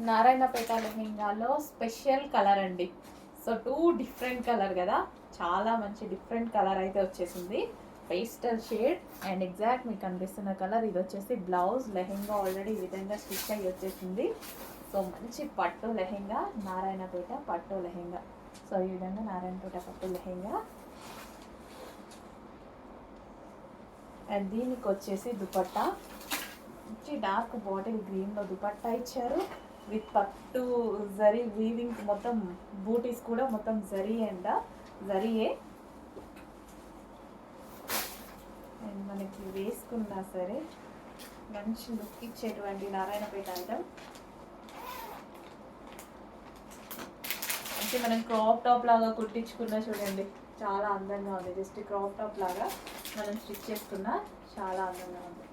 నారాయణపేట లెహెంగాలో special colour అండి. So two different colour కదా. చాలా మంచి డిఫరెంట్ కలర్ అయితే వచ్చేసింది. పేస్టల్ షేడ్ అండ్ ఎగ్జాక్ట్ మీకు కనిపిస్తున్న కలర్ ఇది వచ్చేసి బ్లౌజ్ లెహెంగా ఆల్రెడీ ఈ విధంగా స్టిచ్ అయ్యి వచ్చేసింది. సో మంచి పట్టు లెహెంగా నారాయణపేట పట్టు లెహెంగా. సో ఈ విధంగా నారాయణపేట పట్టు లెహెంగా. అండ్ దీనికి వచ్చేసి దుపట్టా. మంచి డార్క్ బాటిల్ గ్రీన్లో దుపట్టా ఇచ్చారు. విత్ పట్టు జరీ వీవింగ్ మొత్తం బూటీస్ కూడా మొత్తం జరీ అంట జరీయే అండ్ మనకి వేసుకున్నా సరే మంచి లుక్ ఇచ్చేటువంటి నారాయణపేట ఐటమ్ అంటే మనం క్రాప్ టాప్ లాగా కుట్టించుకున్నా చూడండి చాలా అందంగా ఉంది. జస్ట్ క్రాప్ టాప్ లాగా మనం స్టిచ్ చేసుకున్నా చాలా అందంగా ఉంది.